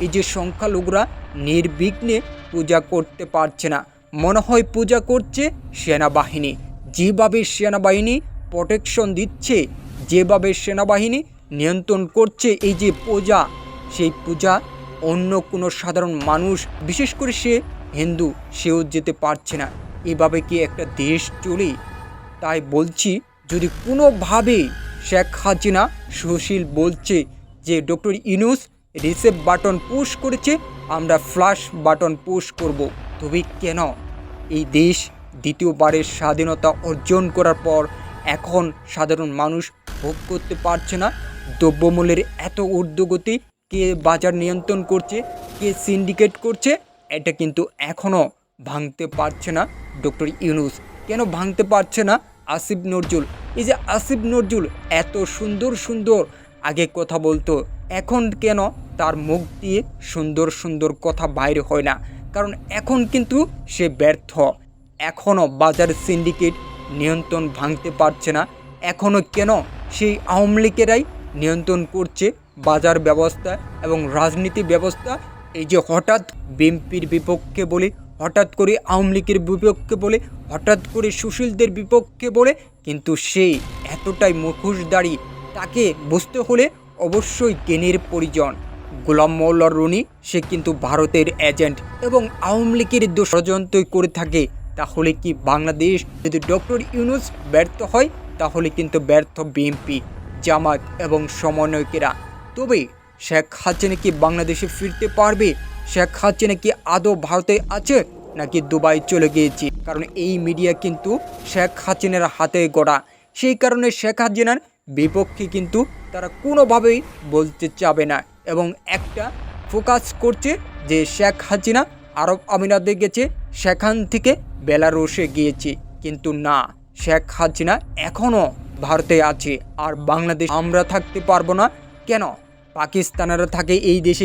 এই যে সংখ্যালঘুরা নির্বিঘ্নে পূজা করতে পারছে না। মনে হয় পূজা করছে সেনাবাহিনী। যেভাবে সেনাবাহিনী প্রোটেকশন দিচ্ছে, যেভাবে সেনাবাহিনী নিয়ন্ত্রণ করছে এই যে পূজা, সেই পূজা অন্য কোনো সাধারণ মানুষ, বিশেষ করে সে হিন্দু, সেও যেতে পারছে না। এভাবে কি একটা দেশ চলে? তাই বলছি, যদি কোনোভাবে শেখ হাসিনা সুশীল বলছে যে doctor Yunus reset button push করেছে, আমরা ফ্লাশ বাটন পুশ করব। তবে কেন? এই দেশ দ্বিতীয়বারের স্বাধীনতা অর্জন করার পর এখন সাধারণ মানুষ ভোগ করতে পারছে না। দ্রব্যমূল্যের এত ঊর্ধ্বগতি কে বাজার নিয়ন্ত্রণ করছে, কে সিন্ডিকেট করছে, এটা কিন্তু এখনও ভাঙতে পারছে না ডক্টর ইউনুস। কেন ভাঙতে পারছে না? আসিফ নজরুল। এই যে আসিফ নজরুল, এত সুন্দর সুন্দর আগে কথা বলতো। এখন কেন? তার মুখ দিয়ে সুন্দর সুন্দর কথা বাইরে হয় না। কারণ এখন কিন্তু সে ব্যর্থ। এখনও বাজার সিন্ডিকেট নিয়ন্ত্রণ ভাঙতে পারছে না। এখনও কেন? সেই আওয়ামী লীগেরাই নিয়ন্ত্রণ করছে বাজার ব্যবস্থা এবং রাজনীতি ব্যবস্থা। এই যে হঠাৎ বিএনপির বিপক্ষে বলে, হঠাৎ করে আওয়ামী লীগের বিপক্ষে বলে, হঠাৎ করে সুশীলদের বিপক্ষে বলে, কিন্তু সে এতটাই মুখোশদারি তাকে বুঝতে হলে অবশ্যই জ্ঞানের প্রয়োজন গোলাম মোল্লা রুনি, সে কিন্তু ভারতের এজেন্ট এবং আওয়ামী লীগের দোষ ষড়যন্ত্রই করে থাকে। তাহলে কি বাংলাদেশ যদি ডক্টর ইউনুস ব্যর্থ হয়, তাহলে কিন্তু ব্যর্থ বিএনপি, জামাত এবং সমন্বয়কেরা। তবে শেখ হাসিনা কি বাংলাদেশে ফিরতে পারবে? শেখ হাসিনা কি আদৌ ভারতে আছে, নাকি দুবাই চলে গিয়েছে? কারণ এই মিডিয়া কিন্তু শেখ হাসিনার হাতে গড়া। সেই কারণে শেখ হাসিনার বিপক্ষে কিন্তু তারা কোনোভাবেই বলতে চাবে না এবং একটা ফোকাস করছে যে শেখ হাসিনা, আরব আমিরাতে গেছে, সেখান থেকে বেলারুশে গিয়েছে। কিন্তু না, শেখ হাসিনা এখনও ভারতে আছে। আর বাংলাদেশ আমরা থাকতে পারব না। কেন? পাকিস্তানেরা থাকে এই দেশে